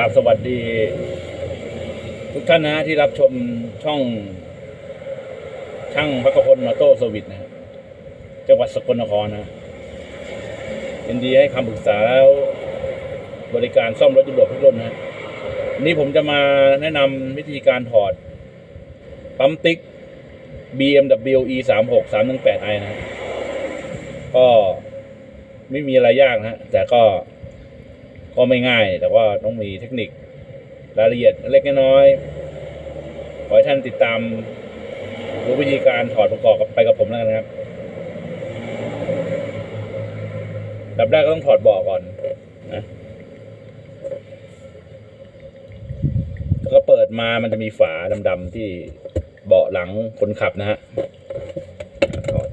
กราบสวัสดี ทุกท่านนะที่รับชมช่อง ช่างพักพลมาโต้สวิตนะ จังหวัดสกลนครนะยินดีให้คำปรึกษาแล้วบริการซ่อมรถยุโรปทุกรุ่นนะนี้ผมจะมาแนะนำวิธีการถอด ปั๊มติ๊ก BMW E 3 6 3 1 8 i นะ ก็ไม่มีอะไรยากนะ แต่ก็ ก็ไม่ง่าย แต่ว่าต้องมีเทคนิครายละเอียดเล็กน้อยขอให้ท่านติดตามดูวิธีการถอดประกอบกับไปกับผมแล้วกันนะครับดับแรกก็ต้องถอดบาะก่อนนะแล้วก็เปิดมามันจะมีฝาดำๆที่เบาะหลังคนขับนะฮะถอด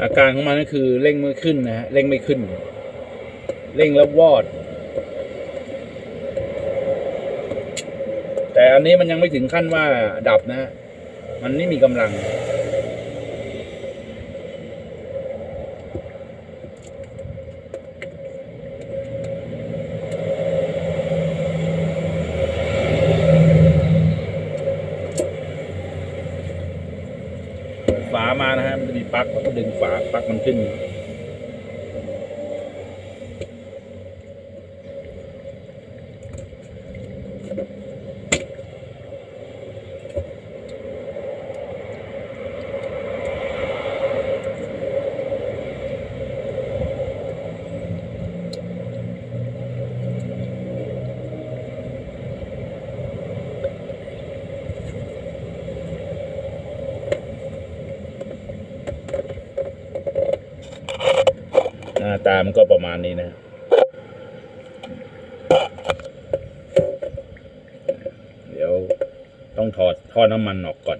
อา การของมันก็คือเร่งไม่ขึ้นนะฮะเร่งไม่ขึ้น เร่งแล้ววอด แต่อันนี้มันยังไม่ถึงขั้นว่าดับนะฮะมันไม่มีกำลัง เปิดฝามานะฮะมันจะ มีปลั๊กแล้วก็ดึงฝาปลั๊กมั น้าตามันก็ประมาณนี้นะเดี๋ยวต้องถอดท่อน้ำมันออกก่อน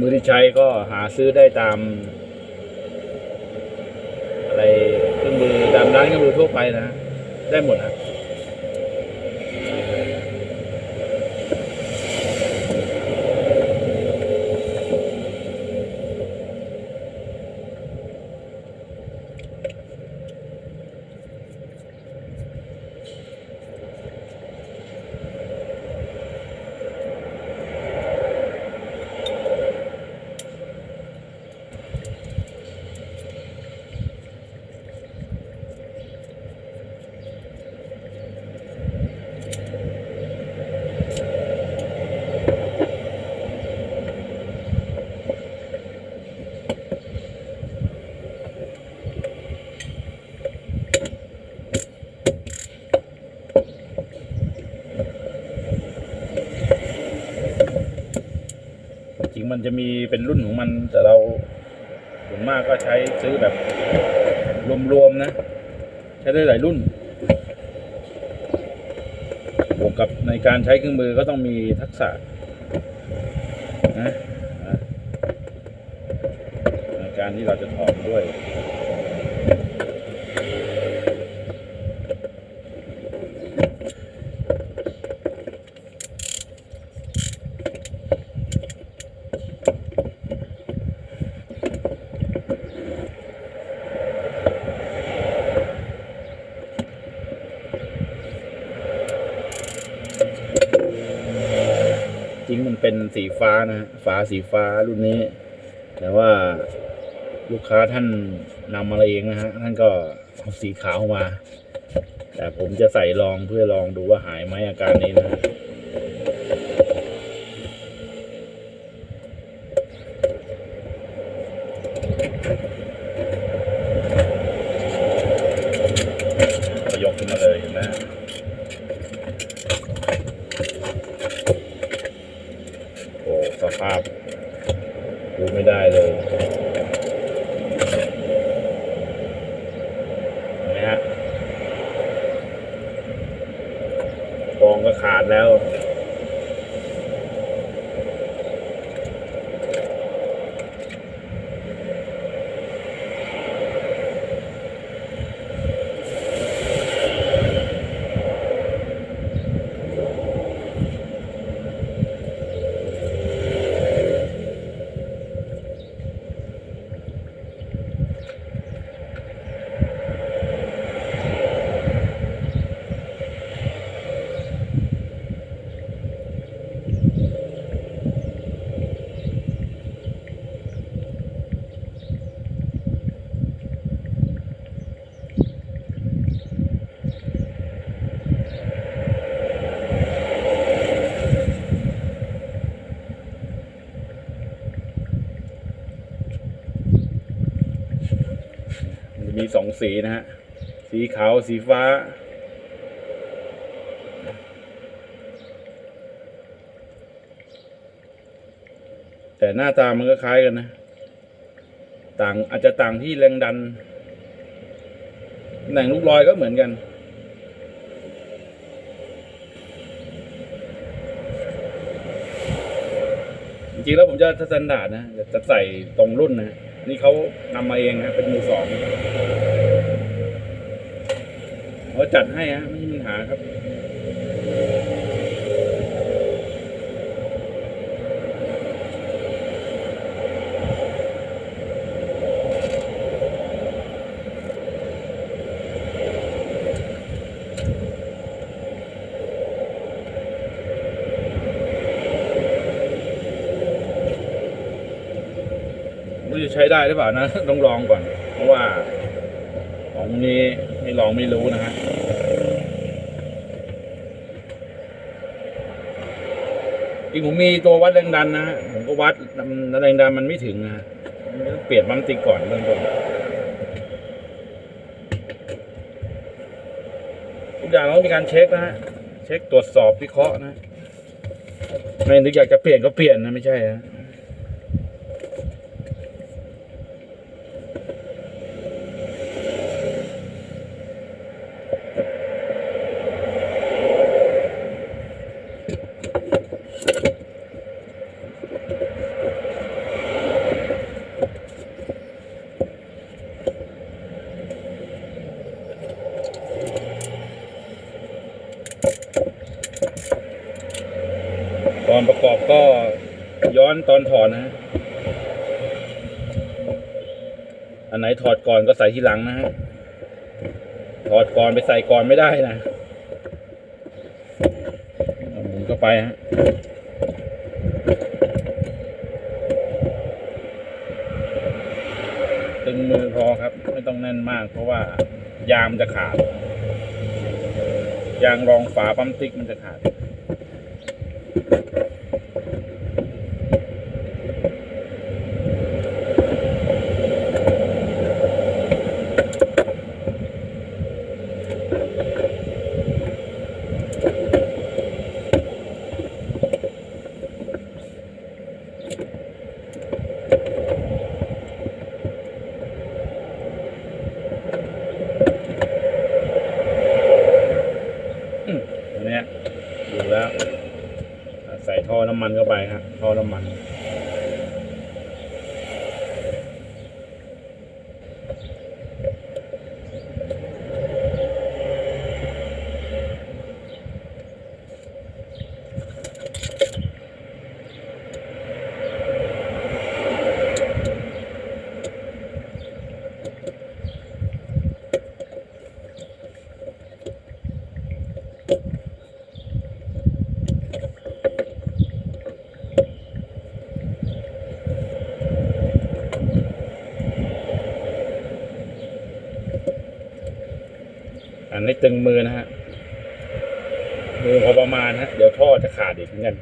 มือที่ใช้ก็หาซื้อได้ตาม อะไรเครื่องมือตามร้านเครื่องมือทั่วไปนะ ได้หมดนะ มันจะมีเป็นรุ่นของมันแต่เราส่วนมากก็ใช้ซื้อแบบรวมๆนะ ใช้ได้หลายรุ่น บวกกับในการใช้เครื่องมือก็ต้องมีทักษะนะการที่เราจะถอดด้วย เป็นสีฟ้านะฮะฝาสีฟ้ารุ่นนี้ แต่ว่าลูกค้าท่านนำมาเองนะฮะท่านก็เอาสีขาวมา แต่ผมจะใส่ลองเพื่อลองดูว่าหายไหมอาการนี้นะฮะ ก็ยกขึ้นมาเลยเห็นไหมโอ้สภาพ ดูไม่ได้เลยเห็นไหมฮะกองก็ ขาดแล้ว มีสองสีนะฮะ สีขาวสีฟ้า แต่หน้าตามันก็คล้ายกันนะ ต่างอาจจะต่างที่แรงดันแหน่งลูกลอยก็เหมือนกันจริงๆแล้วผมจะสแตนดาร์ดนะจะใส่ตรงรุ่นนะ นี่เขานำมาเองฮะเป็นมือสองเขาจัดให้ฮะไม่มีปัญหาครับ ช้ได้หรือเปล่านะต้องลองก่อน เพราะว่า ของนี้ไม่ลองไม่รู้นะฮะจริงผมมีตัววัดแรงดันนะผมก็วัดแรงดันมันไม่ถึงนะมันต้องเปลี่ยนปั๊มติก่อนเริ่มต้นทุกอย่างต้องมีการเช็คนะฮะเช็คตรวจสอบวิเคราะห์นะไม่นึกอยากจะเปลี่ยนก็เปลี่ยนนะไม่ใช่ฮะ ตอนประกอบก็ย้ อนตอนถอดนะฮะอันไหนถอดก่อนก็ใส่ทีหลังนะฮะถอดก่อนไปใส่ก่อนไม่ได้นะหมุนก็ไปฮะตึงมือพอครับ ไม่ต้องแน่นมาก เพราะว่ายางมันจะขาด ยางรองฝาปั๊มติ๊กมันจะขาด อืมอันเนี้ยดูแล้วอะใส่ท่อน้ำมันเข้าไปฮะท่อน้ำมันอั นนี้ตึงมือนะฮะ มือพอประมาณฮะ เดี๋ยวท่อจะขาดอีกเหมือนกัน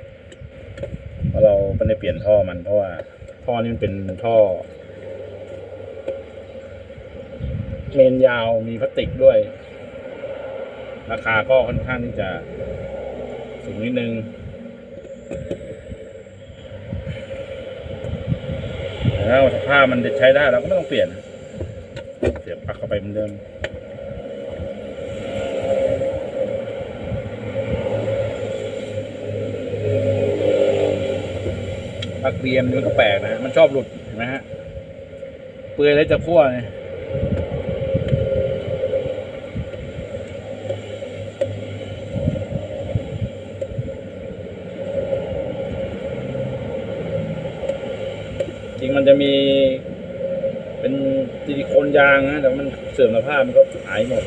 เพราะเราไม่ได้เปลี่ยนท่อมันเพราะว่า ท่อนี่มันเป็นท่อเมนยาวมีพลาสติกด้วย ราคาก็ค่อนข้างที่จะสูงนิดนึงแล้วสภาพมันใช้ได้เราก็ไม่ต้องเปลี่ยน เสียบปลั๊กเข้าไปเหมือนเดิม ปลั๊กเบียมนี่มันก็แปลกนะ มันชอบหลุดเห็นไหมฮะ เปื่อยแล้วจะคั่วเนี่ยจริงมันจะมี เป็นซิลิโคนยางนะแต่มันเสื่อมสภาพมันก็หายหมด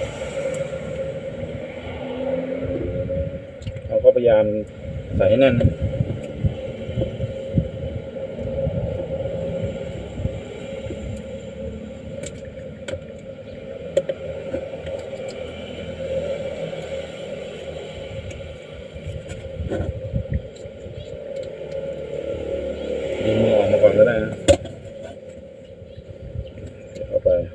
เราก็พยายามใส่ให้แน่นดึงมือออกมาก่อนก็ได้นะเดี๋ยวเข้าไป อะ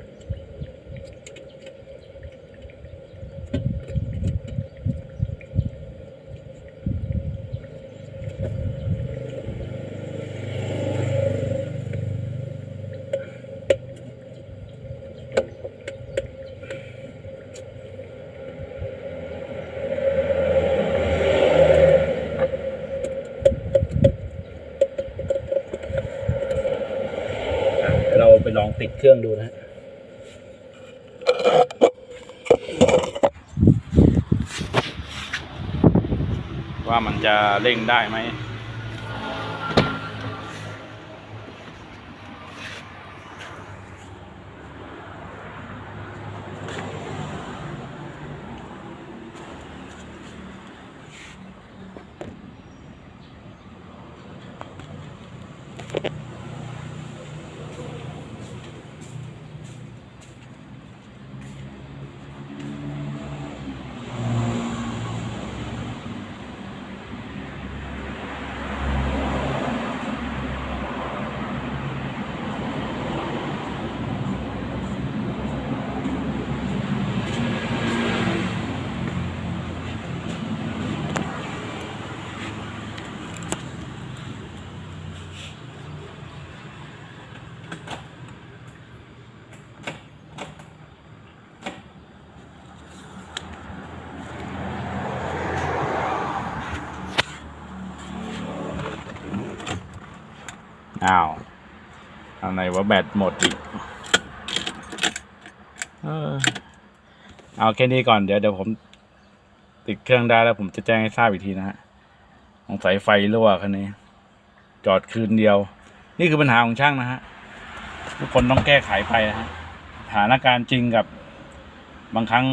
เดี๋ ยวเราไปลองติดเครื่องดูนะฮะว่ามันจะเร่งได้ไหม อ้าวอะไรวะแบตหมดอีกเออเอาแค่นี้ก่อนเดี๋ยวเดี๋ยวผม ติดเครื่องได้แล้วผมจะแจ้งให้ทราบอีกทีนะฮะสงสัยไฟรั่วคันนี้ จอดคืนเดียว นี่คือปัญหาของช่างนะฮะทุกคนต้องแก้ไขไปนะฮะสถานการณ์จริงกับบางครั้ง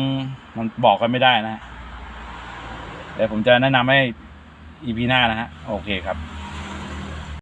มันบอกกันไม่ได้นะฮะเดี๋ยวผมจะแนะนำให้ EP หน้านะฮะ โอเคครับ